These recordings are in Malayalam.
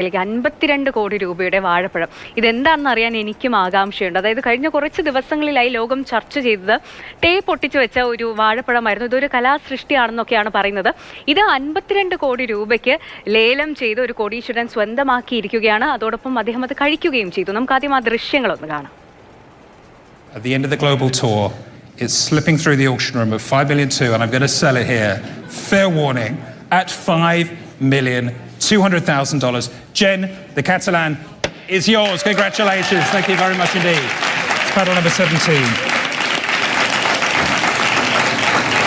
ിലേക്ക് അൻപത്തിരണ്ട് കോടി രൂപയുടെ വാഴപ്പഴം. ഇതെന്താണെന്ന് അറിയാൻ എനിക്കും ആകാംക്ഷയുണ്ട്. അതായത് കഴിഞ്ഞ കുറച്ച് ദിവസങ്ങളിലായി ലോകം ചർച്ച ചെയ്തത് ടേ പൊട്ടിച്ചു വെച്ച ഒരു വാഴപ്പഴമായിരുന്നു. ഇതൊരു കലാസൃഷ്ടിയാണെന്നൊക്കെയാണ് പറയുന്നത്. ഇത് അൻപത്തിരണ്ട് കോടി രൂപയ്ക്ക് ലേലം ചെയ്ത് ഒരു കോടീശ്വരൻ സ്വന്തമാക്കിയിരിക്കുകയാണ്. അതോടൊപ്പം അദ്ദേഹം അത് കഴിക്കുകയും ചെയ്തു. നമുക്ക് ആദ്യം ആ ദൃശ്യങ്ങളൊന്ന് കാണാം. The the global tour, it's slipping through the auction room of 5 million two, and to sell it here. Fair warning, at 5 million $200,000. Jen, the Catalan is yours. Congratulations. Thank you very much indeed. It's paddle number 17.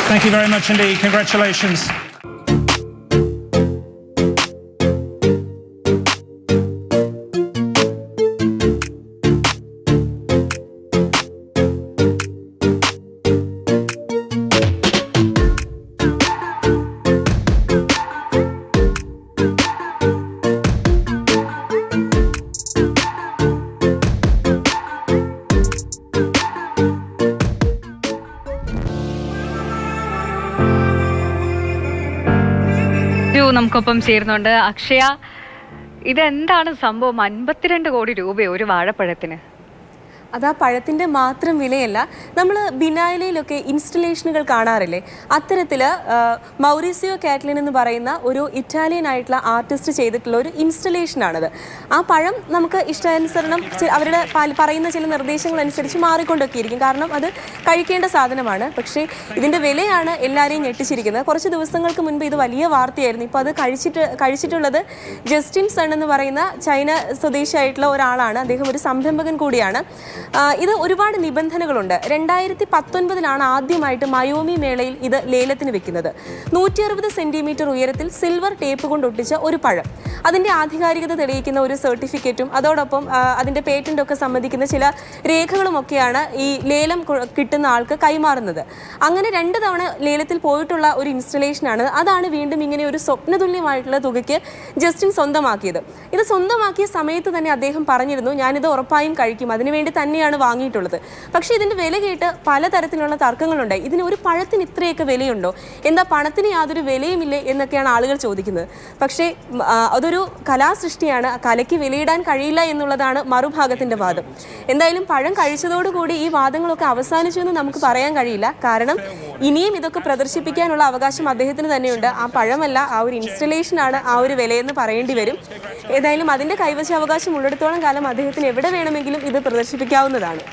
Thank you very much indeed. Congratulations. നമുക്കൊപ്പം ചേരുന്നുണ്ട്. അക്ഷയ ഇതെന്താണ് സംഭവം? അൻപത്തിരണ്ട് കോടി രൂപയോ ഒരു വാഴപ്പഴത്തിന്? അത് ആ പഴത്തിന്റെ മാത്രം വിലയല്ല. നമ്മൾ ബിനായിലയിലൊക്കെ ഇൻസ്റ്റലേഷനുകൾ കാണാറില്ലേ? അത്തരത്തിൽ മൗറീസിയോ കാറ്റ്ലിൻ എന്ന് പറയുന്ന ഒരു ഇറ്റാലിയൻ ആയിട്ടുള്ള ആർട്ടിസ്റ്റ് ചെയ്തിട്ടുള്ള ഒരു ഇൻസ്റ്റലേഷനാണത്. ആ പഴം നമുക്ക് ഇഷ്ടാനുസരണം അവരുടെ പറയുന്ന ചില നിർദ്ദേശങ്ങൾ അനുസരിച്ച് മാറിക്കൊണ്ടൊക്കെ ഇരിക്കും കാരണം അത് കഴിക്കേണ്ട സാധനമാണ്. പക്ഷേ ഇതിന്റെ വിലയാണ് എല്ലാവരെയും ഞെട്ടിച്ചിരിക്കുന്നത്. കുറച്ച് ദിവസങ്ങൾക്ക് മുൻപ് ഇത് വലിയ വാർത്തയായിരുന്നു. ഇപ്പോൾ അത് കഴിച്ചിട്ട് കഴിച്ചിട്ടുള്ളത് ജസ്റ്റിൻ സൺ എന്ന് പറയുന്ന ചൈന സ്വദേശിയായിട്ടുള്ള ഒരാളാണ്. അദ്ദേഹം ഒരു സംരംഭകൻ കൂടിയാണ്. ഇത് ഒരുപാട് നിബന്ധനകളുണ്ട്. രണ്ടായിരത്തി പത്തൊൻപതിലാണ് ആദ്യമായിട്ട് മയോമി മേളയിൽ ഇത് ലേലത്തിന് വെക്കുന്നത്. നൂറ്റി അറുപത് സെന്റിമീറ്റർ ഉയരത്തിൽ സിൽവർ ടേപ്പ് കൊണ്ട് ഒട്ടിച്ച ഒരു പഴം. അതിന്റെ ആധികാരികത തെളിയിക്കുന്ന ഒരു സർട്ടിഫിക്കറ്റും അതോടൊപ്പം അതിന്റെ ഒക്കെ സംബന്ധിക്കുന്ന ചില രേഖകളും ഒക്കെയാണ് ഈ ലേലം കിട്ടുന്ന ആൾക്ക് കൈമാറുന്നത്. അങ്ങനെ രണ്ട് തവണ ലേലത്തിൽ പോയിട്ടുള്ള ഒരു ഇൻസ്റ്റലേഷനാണ്. അതാണ് വീണ്ടും ഇങ്ങനെ ഒരു സ്വപ്നതുല്യമായിട്ടുള്ള തുകയ്ക്ക് ജസ്റ്റിൻ സ്വന്തമാക്കിയത്. ഇത് സ്വന്തമാക്കിയ സമയത്ത് തന്നെ അദ്ദേഹം പറഞ്ഞിരുന്നു ഞാനിത് ഉറപ്പായും കഴിക്കും. അതിനുവേണ്ടി തന്നെയാണ് വാങ്ങിയിട്ടുള്ളത്. പക്ഷേ ഇതിന്റെ വില കേട്ട് പലതരത്തിലുള്ള തർക്കങ്ങളുണ്ട്. ഇതിന് ഒരു പഴത്തിന് ഇത്രയൊക്കെ വിലയുണ്ടോ? എന്താ പണത്തിന് യാതൊരു വിലയുമില്ലേ എന്നൊക്കെയാണ് ആളുകൾ ചോദിക്കുന്നത്. പക്ഷേ അതൊരു കലാസൃഷ്ടിയാണ്. കലയ്ക്ക് വിലയിടാൻ കഴിയില്ല എന്നുള്ളതാണ് മറുഭാഗത്തിന്റെ വാദം. എന്തായാലും പഴം കഴിച്ചതോടുകൂടി ഈ വാദങ്ങളൊക്കെ അവസാനിച്ചു എന്ന് നമുക്ക് പറയാൻ കഴിയില്ല. കാരണം ഇനിയും ഇതൊക്കെ പ്രദർശിപ്പിക്കാനുള്ള അവകാശം അദ്ദേഹത്തിന് തന്നെയുണ്ട്. ആ പഴമല്ല ആ ഒരു ഇൻസ്റ്റലേഷൻ ആണ് ആ ഒരു വിലയെന്ന് പറയേണ്ടി വരും. ഏതായാലും അതിന്റെ കൈവശാവകാശം ഉള്ളിടത്തോളം കാലം അദ്ദേഹത്തിന് എവിടെ വേണമെങ്കിലും ഇത് പ്രദർശിപ്പിക്കാവുന്നതാണ്.